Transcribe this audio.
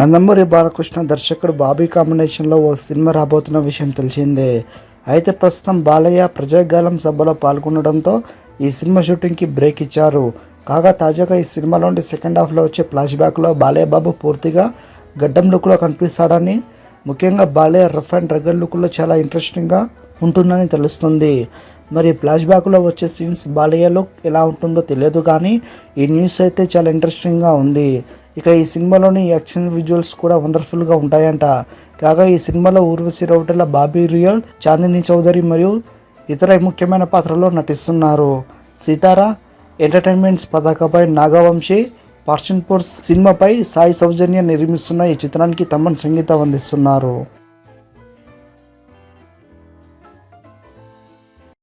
నందమూరి బాలకృష్ణ దర్శకుడు బాబీ కాంబినేషన్లో ఓ సినిమా రాబోతున్న విషయం తెలిసిందే. అయితే ప్రస్తుతం బాలయ్య ప్రజాగాలం సభలో పాల్గొనడంతో ఈ సినిమా షూటింగ్కి బ్రేక్ ఇచ్చారు. కాగా తాజాగా ఈ సినిమాలోని సెకండ్ హాఫ్లో వచ్చే ఫ్లాష్ బ్యాక్లో బాలయ్య బాబు పూర్తిగా గడ్డం లుక్లో కనిపిస్తాడని ముఖ్యంగా బాలయ్య రఫ్ అండ్ రగల్ లుక్లో చాలా ఇంట్రెస్టింగ్గా ఉంటుందని తెలుస్తుంది. మరి ఫ్లాష్ బ్యాక్లో వచ్చే సీన్స్ బాలయ్యలో ఎలా ఉంటుందో తెలియదు కానీ ఈ న్యూస్ అయితే చాలా ఇంట్రెస్టింగ్గా ఉంది. ఇక ఈ సినిమాలోని యాక్షన్ విజువల్స్ కూడా వండర్ఫుల్గా ఉంటాయంట. కాగా ఈ సినిమాలో ఊర్వశి రౌటెల బాబీ రియల్ చాందిని చౌదరి మరియు ఇతర ముఖ్యమైన పాత్రలో నటిస్తున్నారు. సీతారా ఎంటర్టైన్మెంట్స్ పతాకపై నాగవంశీ పర్షన్పూర్ సినిమాపై సాయి సౌజన్య నిర్మిస్తున్న ఈ చిత్రానికి తమన్ సంగీతం అందిస్తున్నారు.